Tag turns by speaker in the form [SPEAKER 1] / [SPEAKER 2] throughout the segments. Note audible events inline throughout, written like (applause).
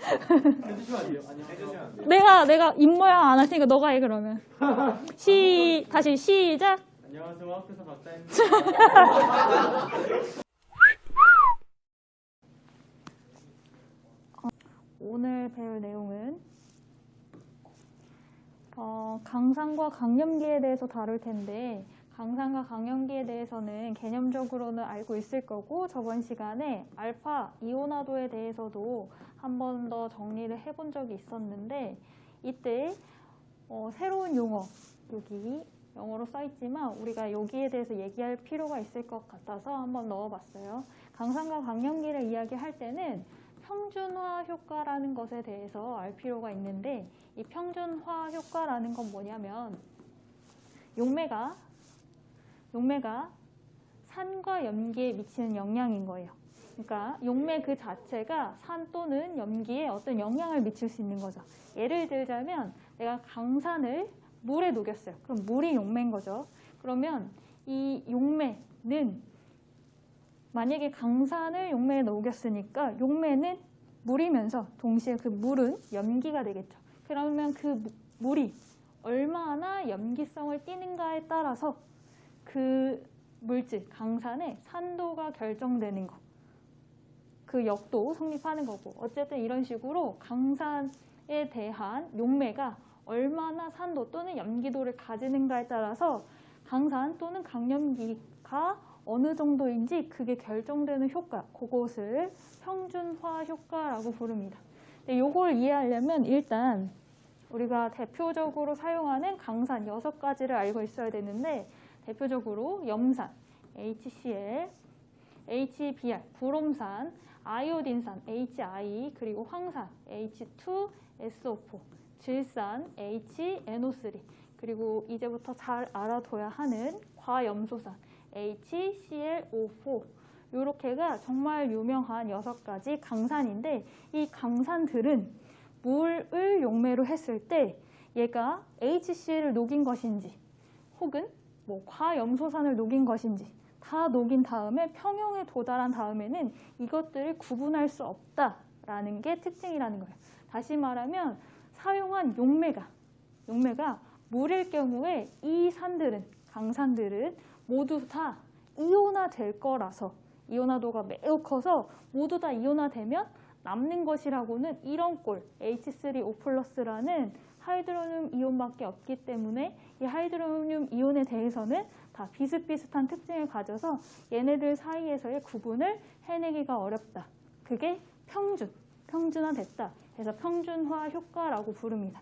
[SPEAKER 1] 해주시면 안 돼요? 아니요. 해주시면 안 돼요.
[SPEAKER 2] 내가 내가 입 모양 안 할 테니까 너가 해 그러면. 시 다시 시작.
[SPEAKER 1] 안녕하세요. 학교에서 박사입니다. (laughs)
[SPEAKER 2] 오늘 배울 내용은 어, 강산과 강염기에 대해서 다룰 텐데 강산과 강염기에 대해서는 개념적으로는 알고 있을 거고 저번 시간에 알파 이온화도에 대해서도 한 번 더 정리를 해본 적이 있었는데 이때 어, 새로운 용어 여기 영어로 써 있지만 우리가 여기에 대해서 얘기할 필요가 있을 것 같아서 한번 넣어봤어요. 강산과 강염기를 이야기할 때는 평준화 효과라는 것에 대해서 알 필요가 있는데 이 평준화 효과라는 건 뭐냐면 용매가 용매가 산과 염기에 미치는 영향인 거예요. 그러니까 용매 그 자체가 산 또는 염기에 어떤 영향을 미칠 수 있는 거죠. 예를 들자면 내가 강산을 물에 녹였어요. 그럼 물이 용매인 거죠. 그러면 이 용매는 만약에 강산을 용매에 녹였으니까 용매는 물이면서 동시에 그 물은 염기가 되겠죠. 그러면 그 무- 물이 얼마나 염기성을 띠는가에 따라서 그 물질, 강산의 산도가 결정되는 거. 그 역도 성립하는 거고. 어쨌든 이런 식으로 강산에 대한 용매가 얼마나 산도 또는 염기도를 가지는가에 따라서 강산 또는 강염기가 어느 정도인지 그게 결정되는 효과, 그것을 평준화 효과라고 부릅니다. 근데 이걸 이해하려면 일단 우리가 대표적으로 사용하는 강산 여섯 가지를 알고 있어야 되는데 대표적으로 염산, HCl, HBr, 브롬산, 아이오딘산, HI, 그리고 황산, H2SO4, 질산, HNO3, 그리고 이제부터 잘 알아둬야 하는 과염소산, HClO4 요렇게가 정말 유명한 여섯 가지 강산인데 이 강산들은 물을 용매로 했을 때 얘가 HCl을 녹인 것인지 혹은 뭐 과염소산을 녹인 것인지 다 녹인 다음에 평형에 도달한 다음에는 이것들을 구분할 수 없다라는 게 특징이라는 거예요. 다시 말하면 사용한 용매가 용매가 물일 경우에 이 산들은 강산들은 모두 다 이온화 될 거라서 이온화도가 매우 커서 모두 다 이온화되면 남는 것이라고는 이런 꼴 H3O 플러스라는 하이드로늄 이온밖에 없기 때문에 이 하이드로늄 이온에 대해서는 다 비슷비슷한 특징을 가져서 얘네들 사이에서의 구분을 해내기가 어렵다. 그게 평준, 평준화됐다. 그래서 평준화 효과라고 부릅니다.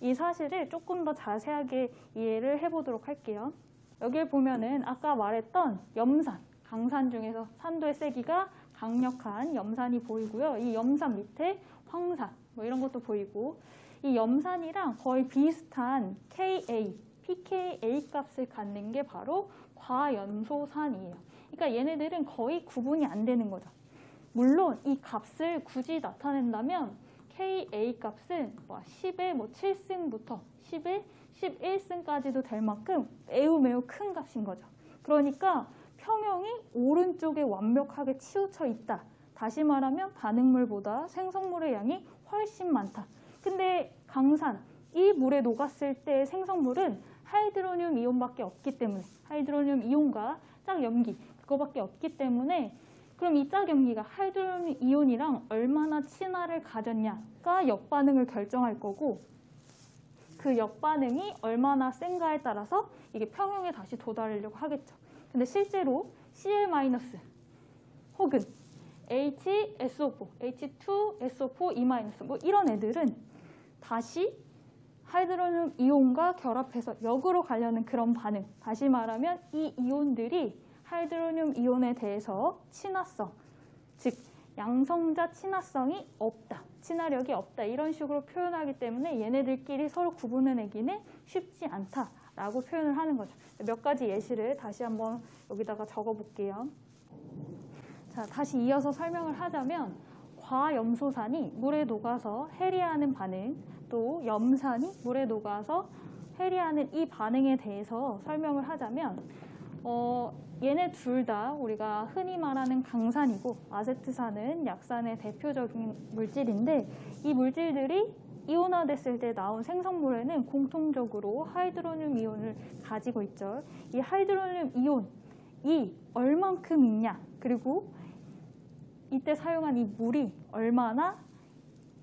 [SPEAKER 2] 이 사실을 조금 더 자세하게 이해를 해보도록 할게요. 여기에 보면은 아까 말했던 염산, 강산 중에서 산도의 세기가 강력한 염산이 보이고요. 이 염산 밑에 황산, 뭐 이런 것도 보이고 이 염산이랑 거의 비슷한 Ka, pKa 값을 갖는 게 바로 과연소산이에요. 그러니까 얘네들은 거의 구분이 안 되는 거죠. 물론 이 값을 굳이 나타낸다면 Ka 값은 뭐 10의 뭐 7승부터 10의 11승까지도 될 만큼 매우 매우 큰 값인 거죠. 그러니까 평형이 오른쪽에 완벽하게 치우쳐 있다. 다시 말하면 반응물보다 생성물의 양이 훨씬 많다. 근데 강산, 이 물에 녹았을 때 생성물은 하이드로늄 이온밖에 없기 때문에 하이드로늄 이온과 짝염기 그거밖에 없기 때문에 그럼 이 짝염기가 하이드로늄 이온이랑 얼마나 친화를 가졌냐가 역반응을 결정할 거고 그 역반응이 얼마나 센가에 따라서 이게 평형에 다시 도달하려고 하겠죠. 근데 실제로 Cl- 혹은 HSO4, H2SO4, E- 뭐 이런 애들은 다시 하이드로늄 이온과 결합해서 역으로 가려는 그런 반응. 다시 말하면 이 이온들이 하이드로늄 이온에 대해서 친화성, 즉 양성자 친화성이 없다. 친화력이 없다. 이런 식으로 표현하기 때문에 얘네들끼리 서로 구분해내기는 쉽지 않다라고 표현을 하는 거죠. 몇 가지 예시를 다시 한번 여기다가 적어볼게요. 자, 다시 이어서 설명을 하자면 과염소산이 물에 녹아서 해리하는 반응, 또 염산이 물에 녹아서 해리하는 이 반응에 대해서 설명을 하자면 어, 얘네 둘 다 우리가 흔히 말하는 강산이고 아세트산은 약산의 대표적인 물질인데 이 물질들이 이온화됐을 때 나온 생성물에는 공통적으로 하이드로늄 이온을 가지고 있죠. 이 하이드로늄 이온이 얼만큼 있냐 그리고 이때 사용한 이 물이 얼마나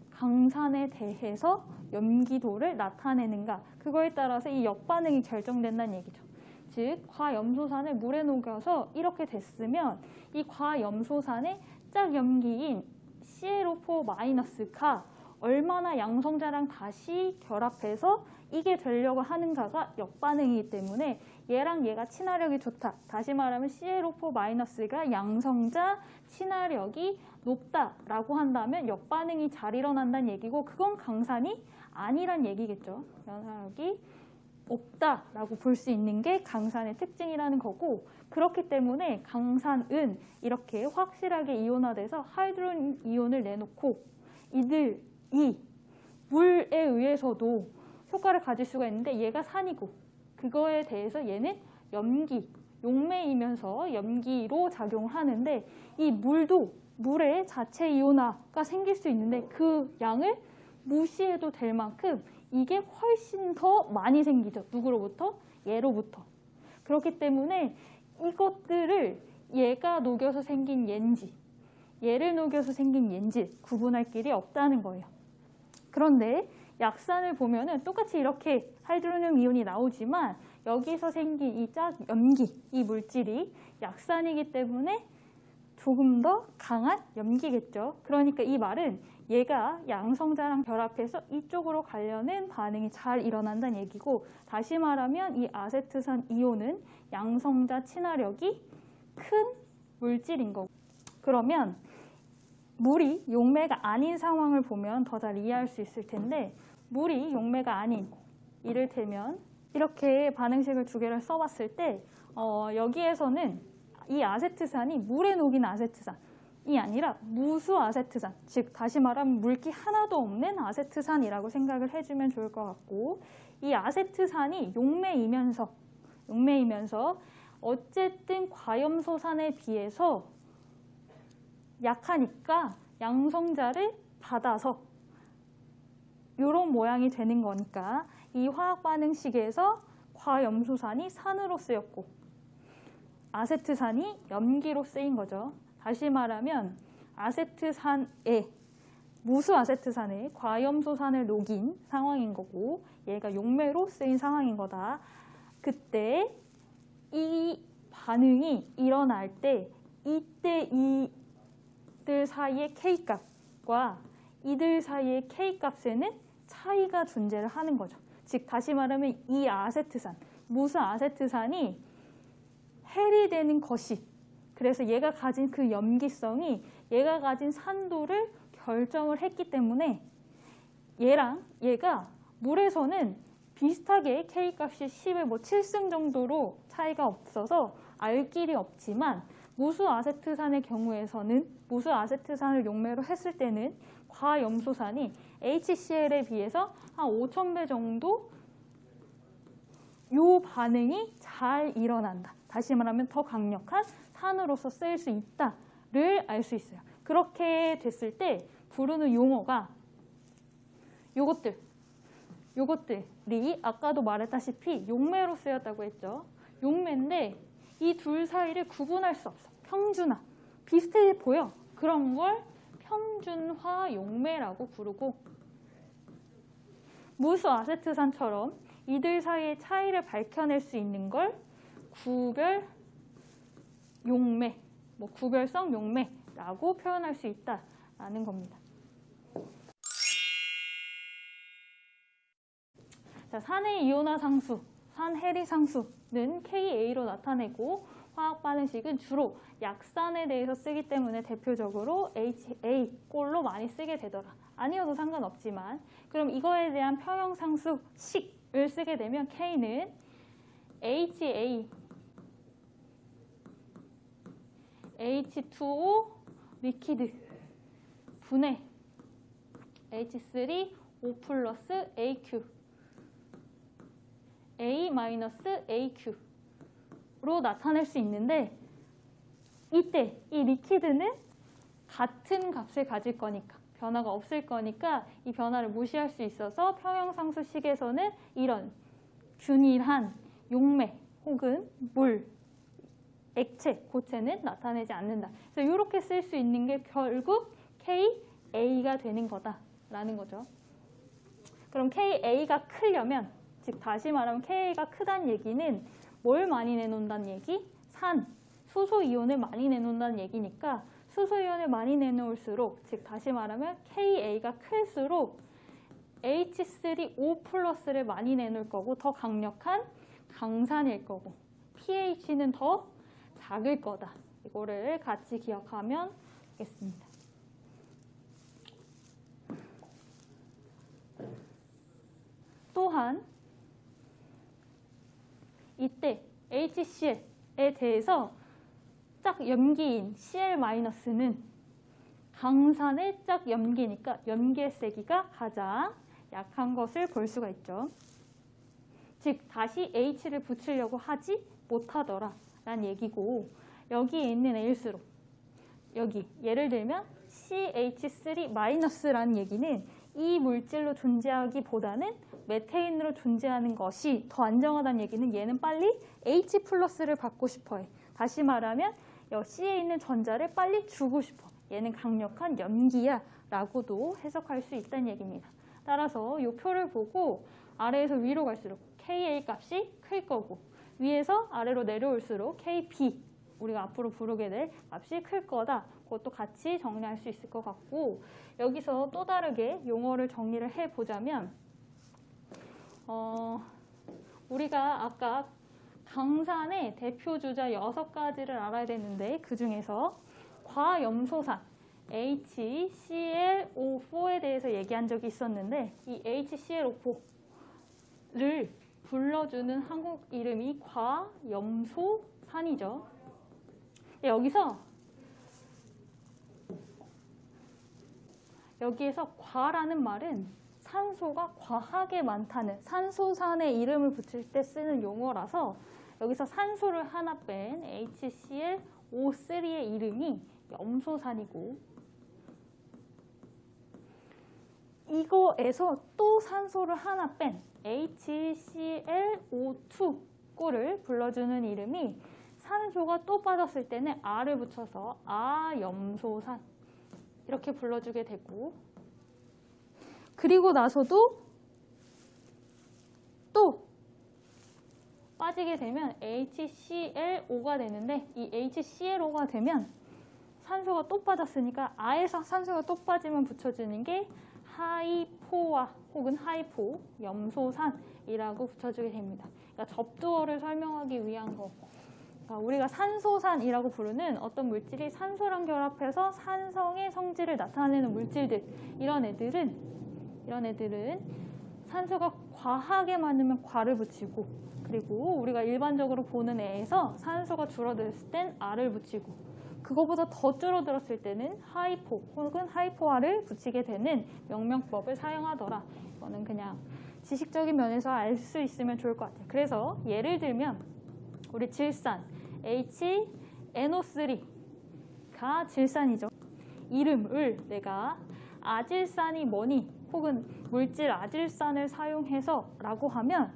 [SPEAKER 2] 강산에 대해서 염기도를 나타내는가 그거에 따라서 이 역반응이 결정된다는 얘기죠. 즉 과염소산을 물에 녹여서 이렇게 됐으면 이 과염소산의 짝염기인 ClO4-가 얼마나 양성자랑 다시 결합해서 이게 되려고 하는가가 역반응이기 때문에 얘랑 얘가 친화력이 좋다. 다시 말하면 ClO4-가 양성자 친화력이 높다라고 한다면 역반응이 잘 일어난다는 얘기고 그건 강산이 아니란 얘기겠죠. 연화력이 없다라고 볼 수 있는 게 강산의 특징이라는 거고 그렇기 때문에 강산은 이렇게 확실하게 이온화돼서 하이드로늄 이온을 내놓고 이들이 물에 의해서도 효과를 가질 수가 있는데 얘가 산이고 그거에 대해서 얘는 염기, 용매이면서 염기로 작용을 하는데 이 물도 물의 자체 이온화가 생길 수 있는데 그 양을 무시해도 될 만큼 이게 훨씬 더 많이 생기죠. 누구로부터? 얘로부터. 그렇기 때문에 이것들을 얘가 녹여서 생긴 옌지, 얘를 녹여서 생긴 옌지 구분할 길이 없다는 거예요. 그런데 약산을 보면은 똑같이 이렇게 하이드로늄 이온이 나오지만 여기서 생긴 이 짝 염기, 이 물질이 약산이기 때문에 조금 더 강한 염기겠죠. 그러니까 이 말은 얘가 양성자랑 결합해서 이쪽으로 가려는 반응이 잘 일어난다는 얘기고 다시 말하면 이 아세트산 이온은 양성자 친화력이 큰 물질인 거고 그러면 물이 용매가 아닌 상황을 보면 더 잘 이해할 수 있을 텐데 물이 용매가 아닌 이를테면 이렇게 반응식을 두 개를 써봤을 때 어, 여기에서는 이 아세트산이 물에 녹인 아세트산 이 아니라 무수 아세트산, 즉 다시 말하면 물기 하나도 없는 아세트산이라고 생각을 해주면 좋을 것 같고 이 아세트산이 용매이면서 용매이면서 어쨌든 과염소산에 비해서 약하니까 양성자를 받아서 이런 모양이 되는 거니까 이 화학 반응식에서 과염소산이 산으로 쓰였고 아세트산이 염기로 쓰인 거죠. 다시 말하면 아세트산에 무수 아세트산에 과염소산을 녹인 상황인 거고 얘가 용매로 쓰인 상황인 거다. 그때 이 반응이 일어날 때 이때 이 들 사이의 K값과 이들 사이의 K값에는 차이가 존재를 하는 거죠. 즉 다시 말하면 이 아세트산, 무수 아세트산이 해리 되는 것이 그래서 얘가 가진 그 염기성이 얘가 가진 산도를 결정을 했기 때문에 얘랑 얘가 물에서는 비슷하게 K값이 10의 뭐 7승 정도로 차이가 없어서 알 길이 없지만 무수 아세트산의 경우에서는 무수 아세트산을 용매로 했을 때는 과염소산이 HCl에 비해서 한 5,000배 정도 요 반응이 잘 일어난다. 다시 말하면 더 강력한 산으로서 쓰일 수 있다를 알 수 있어요. 그렇게 됐을 때 부르는 용어가 요것들, 요것들이 아까도 말했다시피 용매로 쓰였다고 했죠. 용매인데 이 둘 사이를 구분할 수 없어. 평준화. 비슷해 보여. 그런 걸 평준화 용매라고 부르고 무수 아세트산처럼 이들 사이의 차이를 밝혀낼 수 있는 걸 구별 용매, 뭐 구별성 용매라고 표현할 수 있다라는 겁니다. 자, 산의 이온화 상수, 산 해리 상수는 KA로 나타내고 화학 반응식은 주로 약산에 대해서 쓰기 때문에 대표적으로 HA 꼴로 많이 쓰게 되더라. 아니어도 상관없지만 그럼 이거에 대한 평형상수 식을 쓰게 되면 K는 HA H2O 리퀴드 분해 H3 O 플러스 AQ A 마이너스 AQ 나타낼 수 있는데 이때 이 리퀴드는 같은 값을 가질 거니까 변화가 없을 거니까 이 변화를 무시할 수 있어서 평형상수식에서는 이런 균일한 용매 혹은 물, 액체, 고체는 나타내지 않는다. 그래서 이렇게 쓸 수 있는 게 결국 KA가 되는 거다라는 거죠. 그럼 KA가 크려면 즉 다시 말하면 KA가 크다는 얘기는 뭘 많이 내놓는다는 얘기? 산, 수소 이온을 많이 내놓는다는 얘기니까 수소 이온을 많이 내놓을수록 즉 다시 말하면 KA가 클수록 H3O 플러스를 많이 내놓을 거고 더 강력한 강산일 거고 pH는 더 작을 거다. 이거를 같이 기억하면 되겠습니다. 또한 이때 HCl에 대해서 짝 염기인 Cl-는 강산의 짝 염기니까 염기의 세기가 가장 약한 것을 볼 수가 있죠. 즉 다시 H를 붙이려고 하지 못하더라 라는 얘기고 여기에 있는 A일수록 여기 예를 들면 CH3-라는 얘기는 이 물질로 존재하기보다는 메테인으로 존재하는 것이 더 안정하다는 얘기는 얘는 빨리 H 플러스를 받고 싶어해. 다시 말하면 여 C에 있는 전자를 빨리 주고 싶어. 얘는 강력한 염기야 라고도 해석할 수 있다는 얘기입니다. 따라서 이 표를 보고 아래에서 위로 갈수록 KA 값이 클 거고 위에서 아래로 내려올수록 KB 우리가 앞으로 부르게 될 값이 클 거다. 그것도 같이 정리할 수 있을 것 같고 여기서 또 다르게 용어를 정리를 해보자면 어, 우리가 아까 강산의 대표 주자 여섯 가지를 알아야 되는데 그 중에서 과염소산 HClO4에 대해서 얘기한 적이 있었는데 이 HClO4를 불러주는 한국 이름이 과염소산이죠. 여기서 여기에서 과라는 말은 산소가 과하게 많다는 산소산의 이름을 붙일 때 쓰는 용어라서 여기서 산소를 하나 뺀 HClO3의 이름이 염소산이고 이거에서 또 산소를 하나 뺀 HClO2 꼴을 불러주는 이름이 산소가 또 빠졌을 때는 R을 붙여서 아염소산 이렇게 불러주게 되고 그리고 나서도 또 빠지게 되면 HClO가 되는데 이 HClO가 되면 산소가 또 빠졌으니까 아에서 산소가 또 빠지면 붙여주는 게 하이포화 혹은 하이포 염소산이라고 붙여주게 됩니다. 그러니까 접두어를 설명하기 위한 거. 그러니까 우리가 산소산이라고 부르는 어떤 물질이 산소랑 결합해서 산성의 성질을 나타내는 물질들 이런 애들은 이런 애들은 산소가 과하게 많으면 과를 붙이고 그리고 우리가 일반적으로 보는 애에서 산소가 줄어들었을 땐 R을 붙이고 그거보다 더 줄어들었을 때는 하이포 혹은 하이포아를 붙이게 되는 명명법을 사용하더라. 이거는 그냥 지식적인 면에서 알 수 있으면 좋을 것 같아요. 그래서 예를 들면 우리 질산 HNO3가 질산이죠. 이름을 내가 아질산이 뭐니 혹은 물질 아질산을 사용해서 라고 하면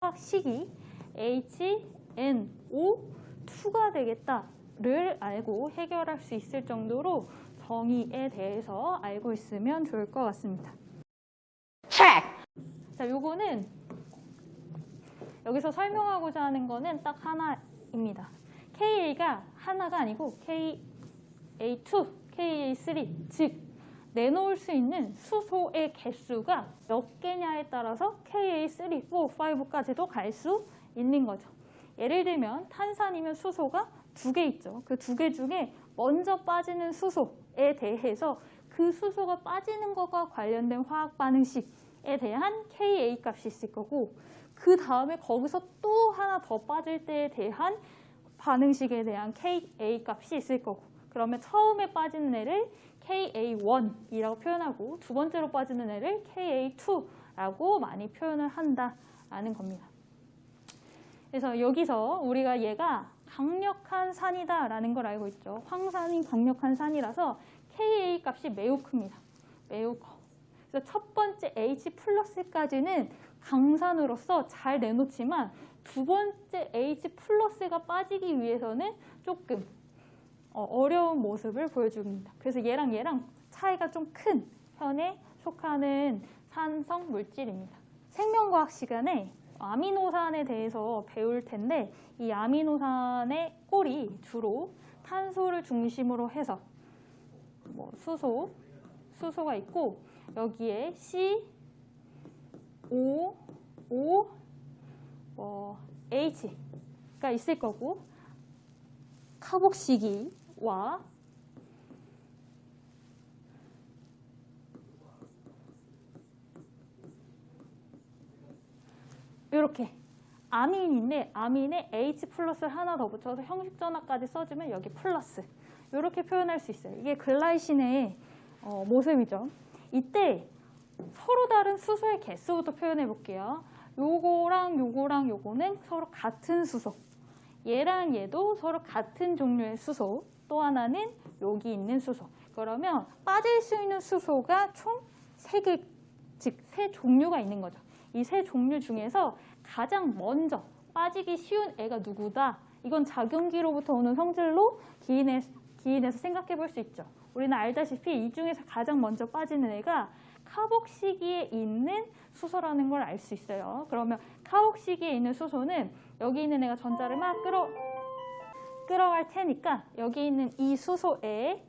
[SPEAKER 2] 화학식이 HNO2가 되겠다를 알고 해결할 수 있을 정도로 정의에 대해서 알고 있으면 좋을 것 같습니다. 자, 요거는 여기서 설명하고자 하는 거는 딱 하나입니다. KA가 하나가 아니고 KA2, KA3, 즉 내놓을 수 있는 수소의 개수가 몇 개냐에 따라서 KA3, 4, 5까지도 갈 수 있는 거죠. 예를 들면 탄산이면 수소가 두 개 있죠. 그 두 개 중에 먼저 빠지는 수소에 대해서 그 수소가 빠지는 것과 관련된 화학 반응식에 대한 KA 값이 있을 거고 그 다음에 거기서 또 하나 더 빠질 때에 대한 반응식에 대한 KA 값이 있을 거고 그러면 처음에 빠지는 애를 KA1이라고 표현하고 두 번째로 빠지는 애를 KA2라고 많이 표현을 한다라는 겁니다. 그래서 여기서 우리가 얘가 강력한 산이다라는 걸 알고 있죠. 황산이 강력한 산이라서 Ka 값이 매우 큽니다. 매우 커. 그래서 첫 번째 H 플러스까지는 강산으로서 잘 내놓지만 두 번째 H 플러스가 빠지기 위해서는 조금 어, 어려운 모습을 보여줍니다. 그래서 얘랑 얘랑 차이가 좀 큰 편에 속하는 산성 물질입니다. 생명과학 시간에 아미노산에 대해서 배울 텐데 이 아미노산의 꼴이 주로 탄소를 중심으로 해서 뭐 수소, 수소가 있고 여기에 C, O, O, 뭐 H가 있을 거고 카복시기와 이렇게 아민인데 아민에 H 플러스를 하나 더 붙여서 형식 전화까지 써주면 여기 플러스 이렇게 표현할 수 있어요. 이게 글라이신의 어, 모습이죠. 이때 서로 다른 수소의 개수부터 표현해 볼게요. 요거랑 요거랑 요거는 서로 같은 수소. 얘랑 얘도 서로 같은 종류의 수소. 또 하나는 여기 있는 수소. 그러면 빠질 수 있는 수소가 총 세 개, 즉 세 종류가 있는 거죠. 이 세 종류 중에서 가장 먼저 빠지기 쉬운 애가 누구다? 이건 작용기로부터 오는 성질로 기인해, 기인해서 생각해 볼 수 있죠. 우리는 알다시피 이 중에서 가장 먼저 빠지는 애가 카복시기에 있는 수소라는 걸 알 수 있어요. 그러면 카복시기에 있는 수소는 여기 있는 애가 전자를 막 끌어 끌어갈 테니까 여기 있는 이 수소에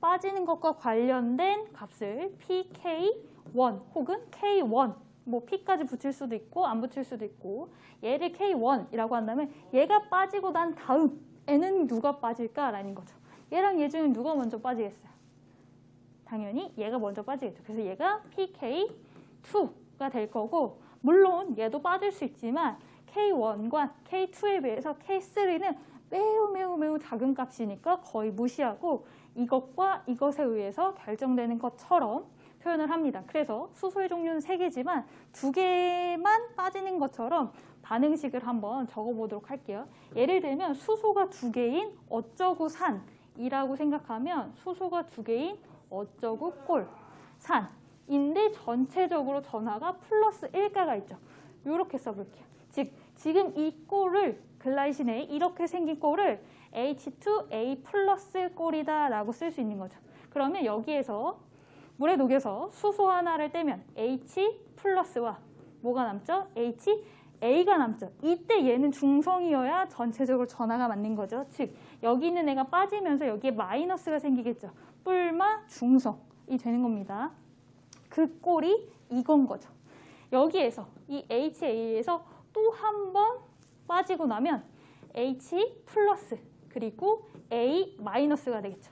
[SPEAKER 2] 빠지는 것과 관련된 값을 pk1 혹은 k1 뭐 p까지 붙일 수도 있고 안 붙일 수도 있고 얘를 k1이라고 한다면 얘가 빠지고 난 다음에는 누가 빠질까라는 거죠. 얘랑 얘 중에 누가 먼저 빠지겠어요? 당연히 얘가 먼저 빠지겠죠. 그래서 얘가 pk2가 될 거고 물론 얘도 빠질 수 있지만 k1과 k2에 비해서 k3는 매우 매우 매우 작은 값이니까 거의 무시하고 이것과 이것에 의해서 결정되는 것처럼 표현을 합니다. 그래서 수소의 종류는 세 개지만 두 개만 빠지는 것처럼 반응식을 한번 적어보도록 할게요. 예를 들면 수소가 두 개인 어쩌구 산 이라고 생각하면 수소가 두 개인 어쩌구 꼴 산 인데 전체적으로 전하가 플러스 1가가 있죠. 이렇게 써볼게요. 즉 지금 이 꼴을 글라이신에 이렇게 생긴 꼴을 H2A 플러스 꼴이다 라고 쓸 수 있는 거죠. 그러면 여기에서 물에 녹여서 수소 하나를 떼면 H 플러스와 뭐가 남죠? H A가 남죠. 이때 얘는 중성이어야 전체적으로 전하가 맞는 거죠. 즉 여기 있는 애가 빠지면서 여기에 마이너스가 생기겠죠. 뿔마 중성이 되는 겁니다. 그 꼴이 이건 거죠. 여기에서 이 HA에서 또 한 번 빠지고 나면 H 플러스 그리고 A 마이너스가 되겠죠.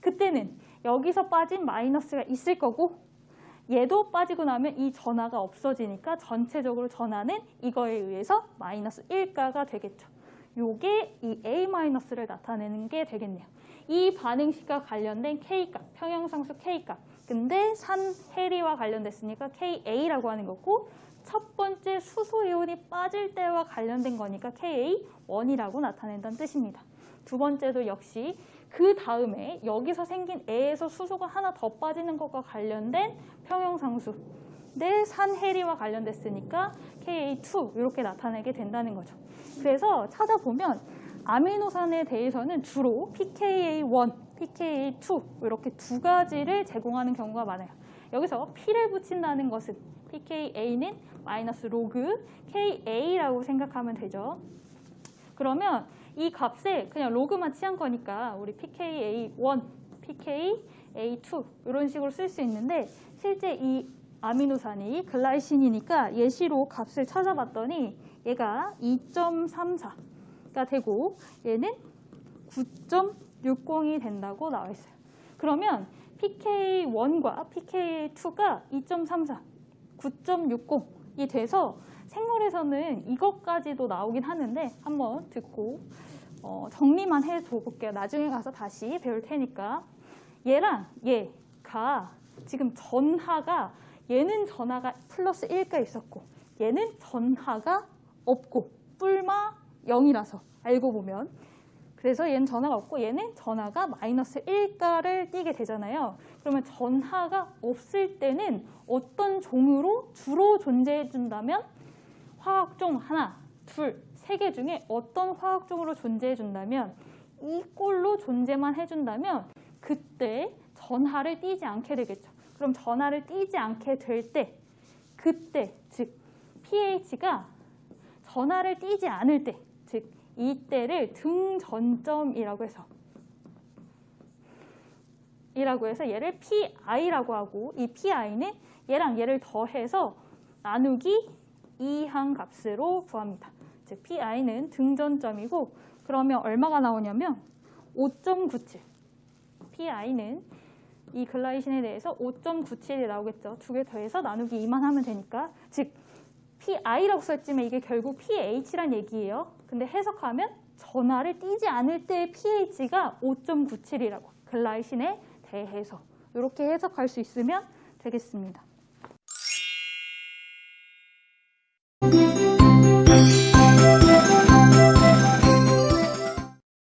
[SPEAKER 2] 그때는 여기서 빠진 마이너스가 있을 거고 얘도 빠지고 나면 이 전하가 없어지니까 전체적으로 전하는 이거에 의해서 마이너스 1가가 되겠죠. 요게 이 A 마이너스를 나타내는 게 되겠네요. 이 반응식과 관련된 K값, 평형상수 K값. 근데 산 해리와 관련됐으니까 KA라고 하는 거고 첫 번째 수소 이온이 빠질 때와 관련된 거니까 KA1이라고 나타낸다는 뜻입니다. 두 번째도 역시 그 다음에 여기서 생긴 애에서 수소가 하나 더 빠지는 것과 관련된 평형상수 내 산해리와 관련됐으니까 Ka2 이렇게 나타내게 된다는 거죠. 그래서 찾아보면 아미노산에 대해서는 주로 pKa1, pKa2 이렇게 두 가지를 제공하는 경우가 많아요. 여기서 P를 붙인다는 것은 pKa는 마이너스 로그 Ka라고 생각하면 되죠. 그러면 이 값에 그냥 로그만 취한 거니까 우리 pKa1, pKa2 이런 식으로 쓸 수 있는데 실제 이 아미노산이 글라이신이니까 예시로 값을 찾아봤더니 얘가 2.34가 되고 얘는 9.60이 된다고 나와 있어요. 그러면 pK1과 pK2가 2.34, 9.60이 돼서 생물에서는 이것까지도 나오긴 하는데 한번 듣고 어, 정리만 해줘 볼게요. 나중에 가서 다시 배울 테니까 얘랑 얘가 지금 전하가 얘는 전하가 플러스 1가 있었고 얘는 전하가 없고 뿔마 0이라서 알고 보면 그래서 얘는 전하가 없고 얘는 전하가 마이너스 1가를 띄게 되잖아요. 그러면 전하가 없을 때는 어떤 종으로 주로 존재해 준다면 화학종 하나, 둘, 세 개 중에 어떤 화학종으로 존재해 준다면 이 꼴로 존재만 해준다면 그때 전하를 띄지 않게 되겠죠. 그럼 전하를 띄지 않게 될 때 그때 즉 pH가 전하를 띄지 않을 때 즉 이때를 등전점이라고 해서 이라고 해서 얘를 PI라고 하고 이 PI는 얘랑 얘를 더해서 나누기 2한 값으로 구합니다. 즉 PI는 등전점이고 그러면 얼마가 나오냐면 5.97 PI는 이 글라이신에 대해서 5.97이 나오겠죠. 두 개 더해서 나누기 2만 하면 되니까 즉 PI라고 썼지만 이게 결국 pH란 얘기예요. 근데 해석하면 전하를 띄지 않을 때 pH가 5.97이라고 글라이신에 대해서 이렇게 해석할 수 있으면 되겠습니다.